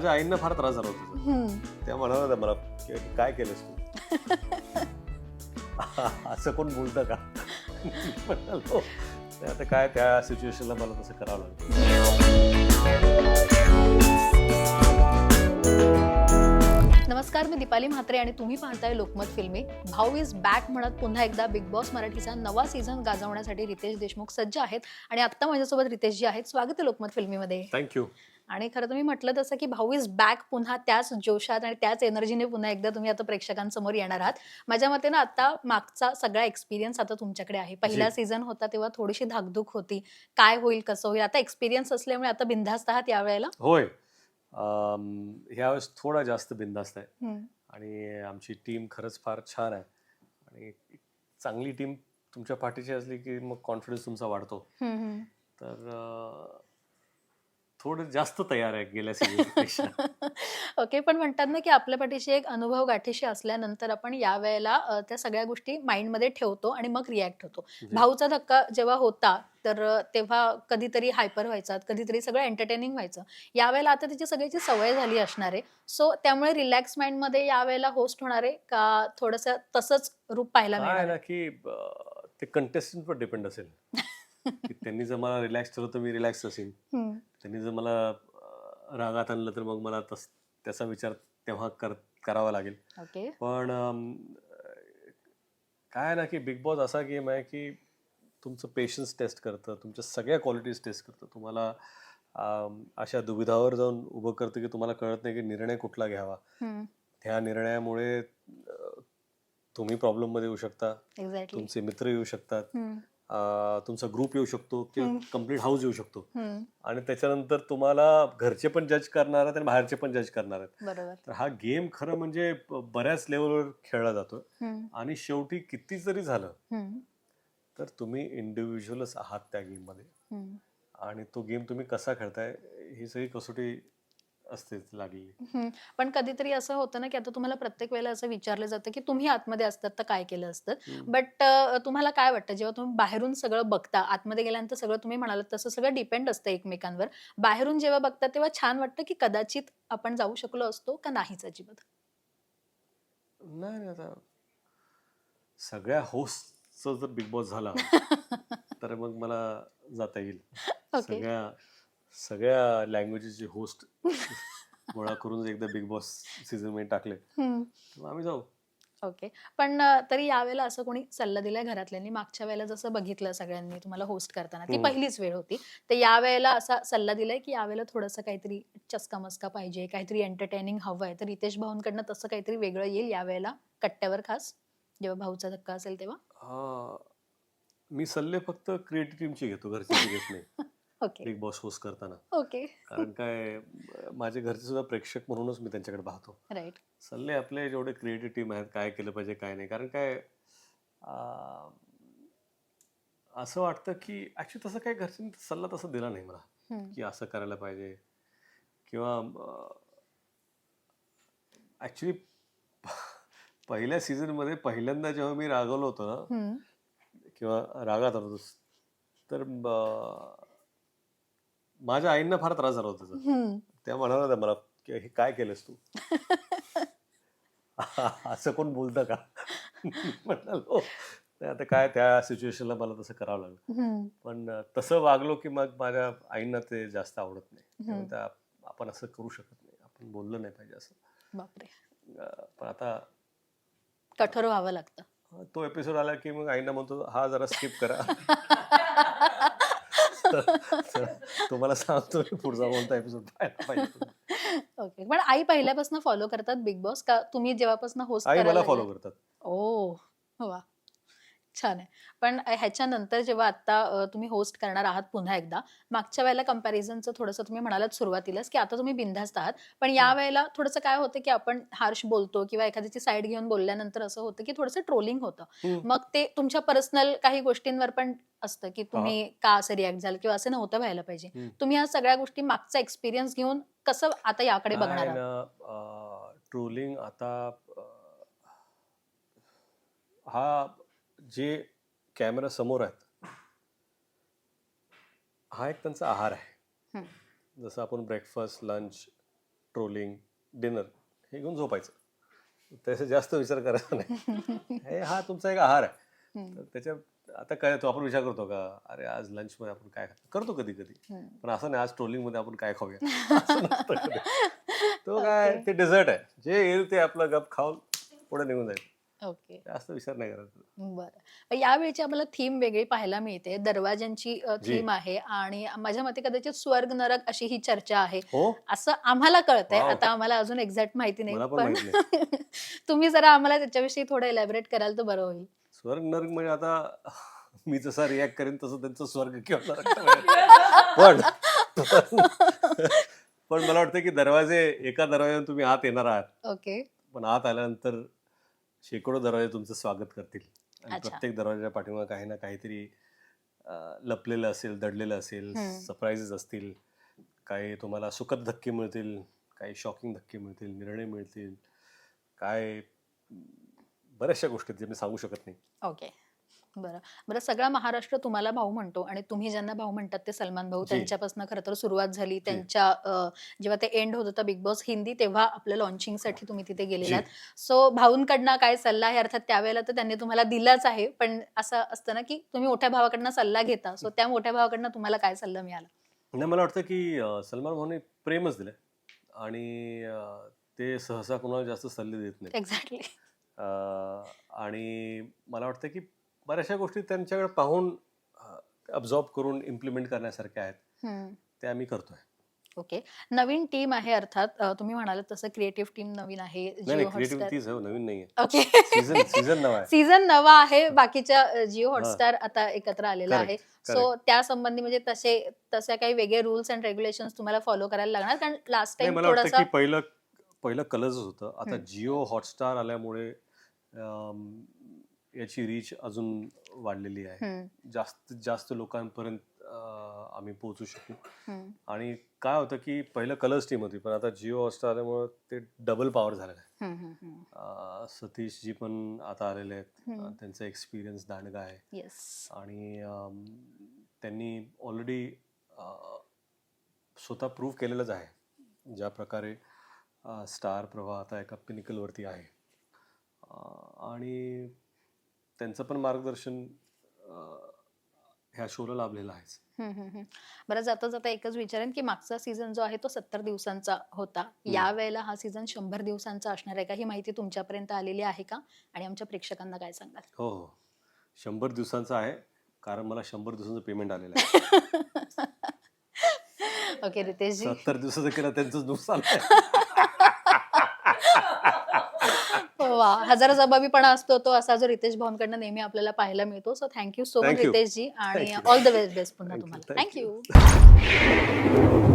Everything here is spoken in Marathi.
माझ्या आईंना फार त्रास झाला होता. त्याचा. हम्म. त्या म्हणाला होत्या मला की काय केलंस तू? असं कोण बोलतं का? म्हणालो, "नाही, आता काय त्या सिच्युएशनला मला तसं करावं लागलं. नमस्कार मी दीपाली म्हात्रे आणि तुम्ही पाहताय लोकमत फिल्मी. भाऊ इज बॅक म्हणत पुन्हा एकदा बिग बॉस मराठीचा नवा सीझन गाजवण्यासाठी रितेश देशमुख सज्ज आहेत. आणि आत्ता माझ्यासोबत रितेश जी आहेत. स्वागत आहे लोकमत फिल्मीमध्ये. थँक्यू आणि खरं तुम्ही म्हटलं तसं की भाऊ इज बॅक पुन्हा त्याच जोशात आणि त्याच एनर्जीने पुन्हा एकदा तुम्ही आता प्रेक्षकांसमोर येणार आहात. माझ्या मते ना आता मागचा सगळा एक्सपिरियन्स आता तुमच्याकडे आहे. पहिला. सीझन होता तेव्हा थोडीशी धाकधूक होती. काय होईल कसं होईल? आता एक्सपिरियन्स असल्यामुळे आता बिनधास्त आहात यावेळेला? होय. ह्यावेळेस थोडा जास्त बिंदास्त आहे. आणि आमची टीम खरंच फार छान आहे. आणि चांगली टीम तुमच्या पाठीची असली की मग कॉन्फिडन्स तुमचा वाढतो. तर थोडं जास्त तयार आहे गेल्या सीझनपेक्षा ओके पण म्हणतात ना की आपल्या पाठीशी एक अनुभव गाठीशी असल्यानंतर आपण यावेळेला अ, त्या सगळ्या गोष्टी माइंडमध्ये ठेवतो आणि मग रिॲक्ट होतो. भाऊचा धक्का जेव्हा होता तर अ, तेव्हा कधीतरी हायपर व्हायचा कधीतरी सगळं एंटरटेनिंग व्हायचं. यावेळेला आता त्याची सगळ्याची सवय झाली असणार आहे. सो त्यामुळे रिलॅक्स माइंडमध्ये यावेळेला होस्ट होणार आहे का थोडंसं तसंच रूप पाहायला काय मिळणार ना आहे? की अं, ते कंटेस्टंटवर डिपेंड असेल. की त्यांनी जर मला रिलॅक्स ठेवलं तर मी रिलॅक्स असेल त्यांनी जर मला रागात आणलं तर मग मला तस त्याचा विचार तेव्हा कर करावा लागेल. पण काय ना की बिग बॉस असा गेम आहे की तुमचं पेशन्स टेस्ट करतं तुमच्या सगळ्या क्वालिटीज टेस्ट करतं. तुम्हाला अशा दुविधावर जाऊन उभं करतं की तुम्हाला कळत नाही की निर्णय कुठला घ्यावा. ह्या निर्णयामुळे तुम्ही प्रॉब्लेममध्ये येऊ शकता. तुमचे मित्र येऊ शकतात. तुमचा ग्रुप येऊ शकतो किंवा. कंप्लीट हाऊस येऊ शकतो. आणि त्याच्यानंतर तुम्हाला घरचे पण जज करणार आहेत आणि बाहेरचे पण जज करणार आहेत. तर हा गेम खरं म्हणजे बऱ्याच लेवलवर खेळला जातो. आणि शेवटी किती जरी झालं तर तुम्ही इंडिव्हिज्युअलच आहात त्या गेममध्ये. आणि तो गेम तुम्ही कसा खेळताय ही सगळी कसोटी असतेच हम्म. पण कधीतरी असं होतं ना की आता तुम्हाला प्रत्येक वेळेला असं विचारलं जातं की तुम्ही आतमध्ये असतात तर काय केलं असतं. बट तुम्हाला काय वाटतं? जेव्हा तुम्ही बाहेरून सगळं बघता आतमध्ये गेल्यानंतर सगळं तुम्ही म्हणालात तसं सगळं डिपेंड असतं एकमेकांवर. बाहेरून जेव्हा बघता तेव्हा छान वाटतं की कदाचित आपण जाऊ शकलो असतो का नाहीच अजिबात? नाही आता सगळ्या होस्टचा जर बिग बॉस झाला तर मग मला जाता येईल. सगळ्या सगळ्या लँग्वेजेसचे होस्ट गोळा करून एकदा बिग बॉस सीझनमध्ये टाकले. आम्ही जाऊ. ओके पण तरी यावेळेला असं कोणी सल्ला दिलाय घरातल्यांनी? मागच्या वेळेला जसं बघितलं सगळ्यांनी तुम्हाला होस्ट करताना ती हम्म. पहिलीच वेळ होती. तर यावेळेला असा सल्ला दिलाय की यावेळेला थोडंसं काहीतरी चस्का मस्का पाहिजे काहीतरी एंटरटेनिंग हवं आहे. तर रितेश भाऊंकडनं तसं काहीतरी वेगळं येईल यावेळेला कट्ट्यावर खास? जेव्हा भाऊचा धक्का असेल तेव्हा? हा, मी सल्ले फक्त क्रिएटिव्ह टीमचे घेतो घरचे घेत नाही. बिग बॉस होस्ट करताना. ओके. कारण काय माझे घरचे सुद्धा प्रेक्षक म्हणूनच मी त्यांच्याकडे पाहतो. राईट. सल्ले आपले जेवढे क्रिएटिव्ह टीम आहेत काय केलं पाहिजे काय नाही. कारण काय असं वाटतं की ऍक्च्युली तसं काय घरच्यांनी सल्ला तसा दिला नाही मला. की असं करायला पाहिजे. किंवा ऍक्च्युली पहिल्या season मध्ये पहिल्यांदा जेव्हा मी रागवलो होतो ना किंवा रागात आलो होतो तर माझ्या आईंना फार त्रास झाला होता त्याचा. त्या म्हणाल्या होत्या मला की हे काय केलंस तू? असं कोण बोलतं का? म्हणालो "नाही, आता काय त्या सिच्युएशनला मला तसं करावं लागलं. पण अं, तसं वागलो की मग माझ्या आईंना ते जास्त आवडत नाही. त्यामुळे त्या आपण असं करू शकत नाही. आपण बोललं नाही पाहिजे असं. बापरे. अं, पण आता कठोर व्हावं लागतं. तो एपिसोड आला की मग आईंना म्हणतो हा जरा स्किप करा. तर तुम्हाला सांगतो पुढचा कोणता एपिसोड पाहायला पाहिजे ओके पण आई पहिल्यापासून फॉलो करतात बिग बॉस का तुम्ही जेव्हापासून होस्ट आई मला फॉलो करतात. ओ वा. छान आहे. पण ह्याच्यानंतर जेव्हा आता तुम्ही होस्ट करणार आहात पुन्हा एकदा मागच्या वेळेला कम्पॅरिझनचं थोडंसं तुम्ही म्हणालात सुरुवातीलाच की आता तुम्ही बिनधास्त आहात. पण या वेळेला थोडंसं काय होतं की आपण हार्श बोलतो किंवा एखाद्याची साईड घेऊन बोलल्यानंतर असं होतं की थोडंसं ट्रोलिंग होतं. मग ते तुमच्या पर्सनल काही गोष्टींवर पण असतं की तुम्ही का असं रिॲक्ट झालं किंवा असं नव्हतं व्हायला पाहिजे. तुम्ही या सगळ्या गोष्टी मागचा एक्सपिरियन्स घेऊन कसं आता याकडे बघणार ट्रोलिंग आता हा जे कॅमेरा समोर आहेत हा एक त्यांचा आहार आहे. जसं आपण ब्रेकफास्ट लंच ट्रोलिंग डिनर हे घेऊन झोपायचं. त्याचा जास्त विचार करायचा नाही. हे हा तुमचा एक आहार आहे. त्याच्या आता काय तो आपण विचार करतो का अरे आज लंचमध्ये आपण काय खातो? करतो कधी कधी. पण असं नाही आज ट्रोलिंगमध्ये आपण काय खाऊया. तो काय ते डेझर्ट आहे. जे येईल ते आपलं गप खाऊन पुढे निघून जाईल. ओके. जास्त विचार नाही करायचा बरं. यावेळची आम्हाला थीम वेगळी पाहायला मिळते. दरवाजांची जी. थीम आहे आणि माझ्या मते कदाचित स्वर्ग नरक अशी ही चर्चा आहे. हो? असं आम्हाला कळतंय. Wow. आता आम्हाला अजून एक्झॅक्ट माहिती नाही. पण पण माहीत तुम्ही जरा आम्हाला त्याच्याविषयी थोडं एलॅबरेट कराल तर बरं होईल. स्वर्ग नरक म्हणजे आता मी जसा रिॲक्ट करेन तसं त्यांचं स्वर्ग किंवा नरक तर मिळेल. पण पण मला वाटतं की दरवाजे एका दरवाज्याने तुम्ही आत येणार आहात. ओके. पण आत आल्यानंतर शेकडो दरवाजे तुमचं स्वागत करतील. आणि अच्छा. प्रत्येक दरवाजाच्या पाठीमागे काही ना काहीतरी अं, लपलेलं असेल दडलेलं असेल हम्म. सरप्राईजेस असतील. काही तुम्हाला सुखद धक्के मिळतील काही शॉकिंग धक्के मिळतील निर्णय मिळतील. काय बऱ्याचशा गोष्टी आहेत जे मी सांगू शकत नाही. ओके बरं. बरं सगळा महाराष्ट्र तुम्हाला भाऊ म्हणतो आणि तुम्ही ज्यांना भाऊ म्हणतात ते सलमान भाऊ जी. त्यांच्यापासून खरं तर सुरुवात झाली. त्यांच्या अं, जेव्हा ते एंड होत होतं बिग बॉस हिंदी तेव्हा आपलं लॉन्चिंगसाठी तुम्ही तिथे गेलेला जी. आहात. सो भाऊंकडनं काय सल्ला आहे? अर्थात त्यावेळेला तर त्यांनी तुम्हाला दिलाच आहे. पण असं असतं ना की तुम्ही मोठ्या भावाकडनं सल्ला घेता. सो त्या मोठ्या भावाकडनं तुम्हाला काय सल्ला मिळाला? नाही मला वाटतं की अं, सलमान भाऊने प्रेमच दिलं आणि अं, ते सहसा कोणाला जास्त सल्ले देत नाही एक्झॅक्टली अं, आणि मला वाटतं की बऱ्याचशा गोष्टी त्यांच्याकडे पाहून अब्झॉर्ब करून इम्प्लिमेंट करण्यासारख्या आहेत. ते आम्ही करतोय. ओके. नवीन टीम आहे अर्थात तुम्ही म्हणालात तसं क्रिएटिव्ह टीम नवीन आहे नाही ओके. सीझन नवा आहे. बाकीच्या जिओ हॉटस्टार आता एकत्र आलेला आहे. सो त्या संबंधी म्हणजे तसे तसे काही वेगळे रुल्स अँड रेग्युलेशन तुम्हाला फॉलो करायला लागणार? कारण लास्ट टाइम थोडासा पहिलं पहिलं कलर्स होतं. आता. जिओ हॉटस्टार आल्यामुळे याची रीच अजून वाढलेली आहे. जास्तीत जास्त लोकांपर्यंत आम्ही पोहोचू शकू. आणि काय होतं की पहिलं कलर्स टीम होती पण आता जिओ हॉटस्टार आल्यामुळे ते डबल पॉवर झालेलं आहे. अं, सतीशजी पण आता आलेले आहेत. त्यांचा एक्सपिरियन्स दांडगा आहे. आणि त्यांनी ऑलरेडी स्वतः प्रूव्ह केलेलंच आहे. ज्या प्रकारे स्टार प्रवाह आता एका पिनिकलवरती आहे. आणि त्यांचं पण मार्गदर्शन ह्या शोला लाभलेलं आहेच. हम्म. बरं जाता जाता एकच विचारेन की मागचा सीझन जो आहे तो सत्तर दिवसांचा होता. या वेळेला हा सीझन शंभर दिवसांचा असणार आहे का? ही माहिती तुमच्यापर्यंत आलेली आहे का? आणि आमच्या प्रेक्षकांना काय सांगाल? हो हो. शंभर दिवसांचा आहे कारण मला शंभर दिवसांचं पेमेंट आलेलं आहे. ओके रितेशजी. सत्तर दिवसाचं केलं त्यांचं नुकसान आहे वा हजार जबाबीपणा असतो तो असा जो रितेश भाऊंकडनं नेहमी आपल्याला पाहायला मिळतो so thank you so much Thank you. Riteshji आणि Thank you. All the best best पुन्हा Thank you. तुम्हाला. Thank you